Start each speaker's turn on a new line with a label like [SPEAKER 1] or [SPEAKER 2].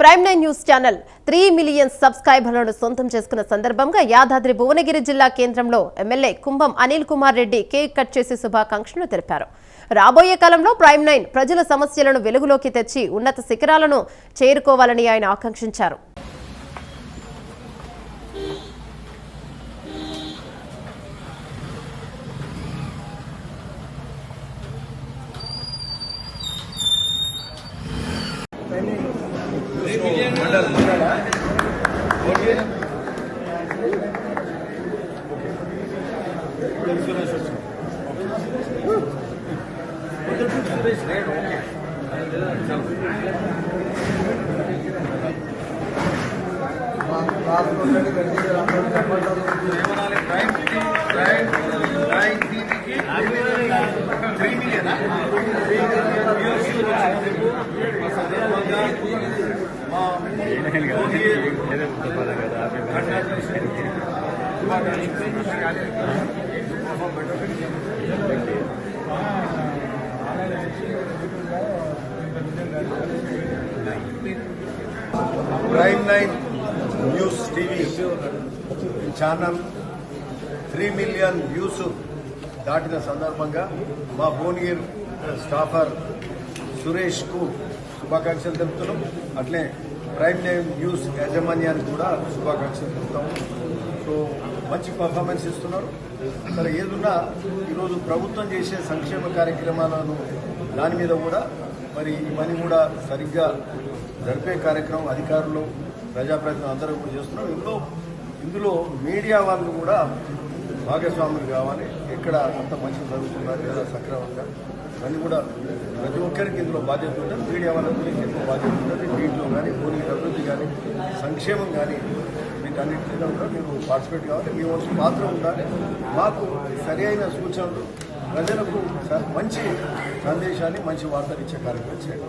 [SPEAKER 1] Prime nine news channel three million సబ్స్క్రైబర్లను సొంతం చేసుకున్న సందర్భంగా యాదాద్రి భువనగిరి జిల్లా కేంద్రంలో MLA Kumbham Anil Kumar Reddy cake cut చేసి శుభాకాంక్షలు తెలిపారు. రాబోయే కాలంలో ప్రైమ్ నైన్ ప్రజల సమస్యలను వెలుగులోకి తెచ్చి ఉన్నత శిఖరాలను చేరుకోవాలని ఆయన ఆకాంక్షించారు. Gracias.
[SPEAKER 2] Prime nine news TV channel three million views దాటిన సందర్భంగా మా భువనగిరి స్టాఫర్ సురేష్కు శుభాకాంక్షలు తెలుపుతున్నాం. అట్లే ప్రైమ్ టైమ్ న్యూస్ యాజమాన్యానికి కూడా శుభాకాంక్షలు చెప్తాము సో మంచి పర్ఫార్మెన్స్ ఇస్తున్నారు. సరే ఏదున్నా ఈరోజు ప్రభుత్వం చేసే సంక్షేమ కార్యక్రమాలను దాని మీద కూడా మరి ఇవన్నీ కూడా సరిగ్గా జరిపే కార్యక్రమం అధికారులు ప్రజాప్రతినిధులు అందరూ కూడా చేస్తున్నారు. ఇందులో ఇందులో మీడియా వాళ్ళు కూడా భాగస్వాములు కావాలి. ఎక్కడ అంత మంచి జరుగుతున్నారు లేదా సక్రమంగా అని కూడా ప్రతి ఒక్కరికి ఇందులో బాధ్యత ఉంటుంది. మీడియా వాళ్ళ గురించి ఎక్కువ బాధ్యత ఉంటుంది. దీంట్లో కానీ పోనీ అభివృద్ధి కానీ సంక్షేమం కానీ వీటన్నిటి మీద కూడా మీరు పార్టిసిపేట్ కావాలి. మీ వంతు పాత్ర ఉండాలి. మాకు సరి అయిన సూచనలు ప్రజలకు మంచి సందేశాన్ని మంచి వార్తలు ఇచ్చే కార్యక్రమం చేయాలి